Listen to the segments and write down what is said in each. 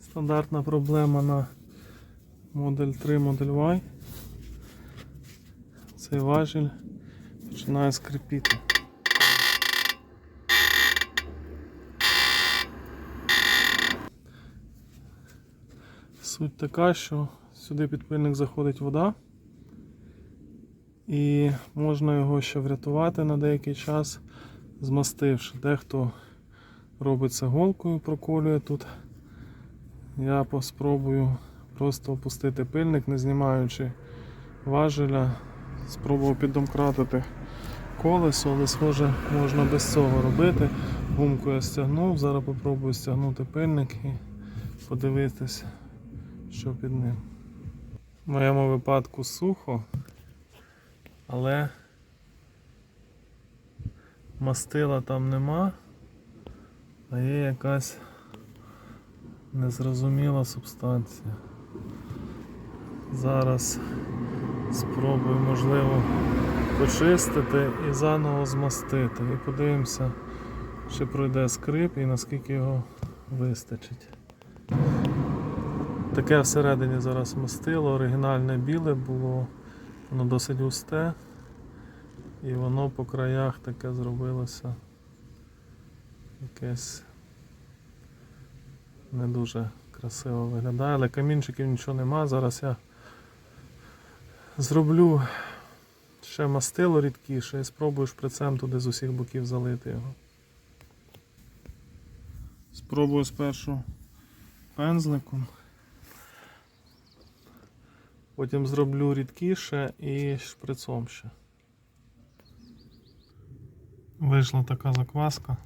Стандартна проблема на Модель 3, Модель Y. Цей важіль починає скрипіти. Суть така, що сюди під пильник заходить вода, і можна його ще врятувати на деякий час, змастивши. Дехто робить це голкою, проколює тут. Я спробую просто опустити пильник, не знімаючи важеля. Спробував піддомкратити колесо, але схоже можна без цього робити. Гумку я стягнув, зараз попробую стягнути пильник і подивитись, що під ним. В моєму випадку сухо, але мастила там нема, а є якась незрозуміла субстанція. Зараз спробую, можливо, почистити і заново змастити. І подивимося, чи пройде скрип і наскільки його вистачить. Таке всередині зараз мастило, оригінальне біле було, воно досить густе, і воно по краях таке зробилося якесь не дуже красиво виглядає, але камінчиків нічого нема. Зараз я зроблю ще мастило рідкіше і спробую шприцем туди з усіх боків залити його. Спробую спершу пензликом. Потім зроблю рідкіше і шприцом ще. Вийшла така закваска.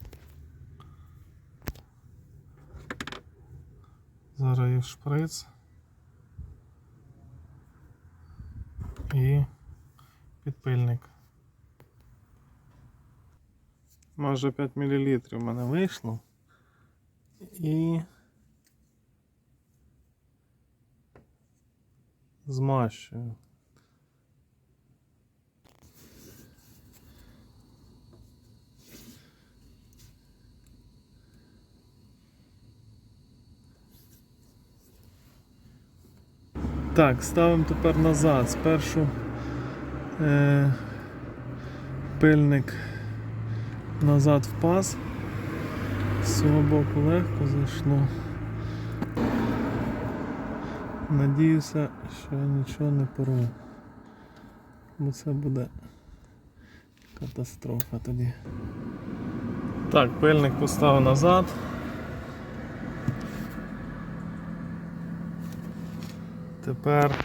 Зараз шприц. І підпильник. Майже 5 мл в мене вийшло. І змащую. Так, ставимо тепер назад. Спершу е, пильник назад в паз. З цього боку легко зайшло. Надіюся, що я нічого не порву. Бо це буде катастрофа тоді. Так, пильник поставив назад. Тепер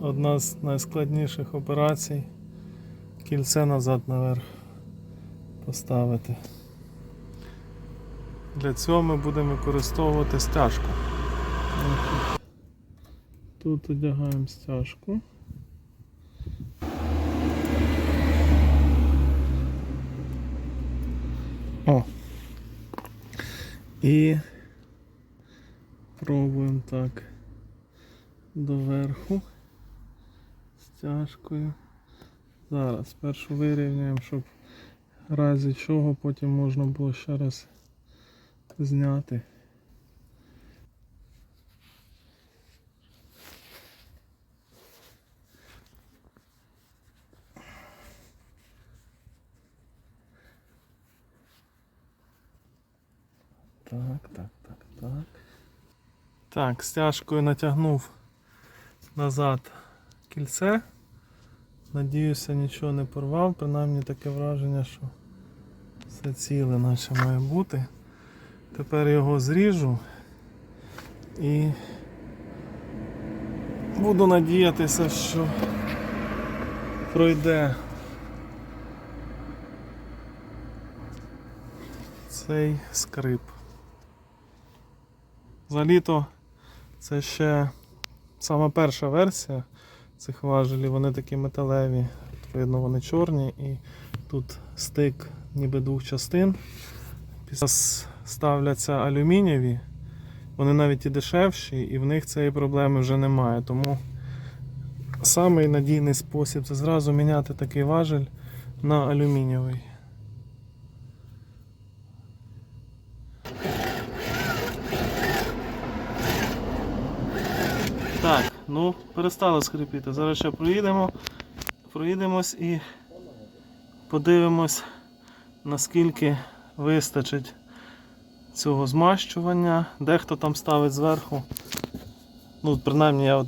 одна з найскладніших операцій кільце назад наверх поставити. Для цього ми будемо використовувати стяжку. Тут одягаємо стяжку. О! І пробуємо так доверху стяжкою. Зараз спершу вирівняємо, щоб разі чого потім можна було ще раз зняти. Так, так, так, так. Так, стяжкою натягнув назад кільце. Надіюся, нічого не порвав, принаймні таке враження, що все ціле наче має бути. Тепер його зріжу і буду надіятися, що пройде цей скрип. Взагалі-то це ще сама перша версія цих важелів, вони такі металеві, видно вони чорні і тут стик ніби двох частин. Після ставляться алюмінієві, вони навіть і дешевші, і в них цієї проблеми вже немає. Тому самий надійний спосіб це зразу міняти такий важель на алюмінієвий. Так, ну перестало скрипіти. Зараз ще проїдемо, проїдемось і подивимось, наскільки вистачить цього змащування. Дехто там ставить зверху. Ну, принаймні я е,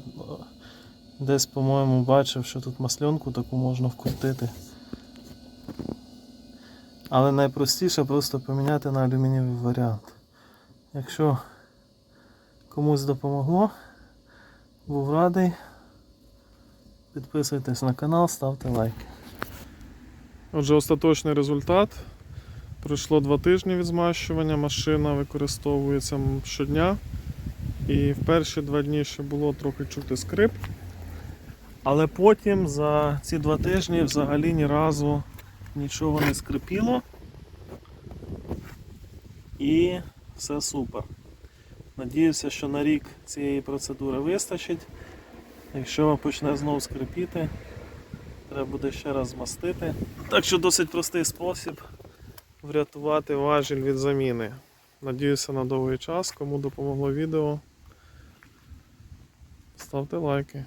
десь, по-моєму, бачив, що тут масленку таку можна вкрутити. Але найпростіше просто поміняти на алюмінієвий варіант. Якщо комусь допомогло, був радий. Підписуйтесь на канал, ставте лайки. Отже, остаточний результат. Пройшло два тижні від змащування, машина використовується щодня. І в перші два дні ще було трохи чути скрип. Але потім за ці два тижні взагалі ні разу нічого не скрипіло. І все супер. Надіюся, що на рік цієї процедури вистачить. Якщо почне знову скрипіти, треба буде ще раз змастити. Так що досить простий спосіб врятувати важіль від заміни. Надіюся на довгий час. Кому допомогло відео, ставте лайки.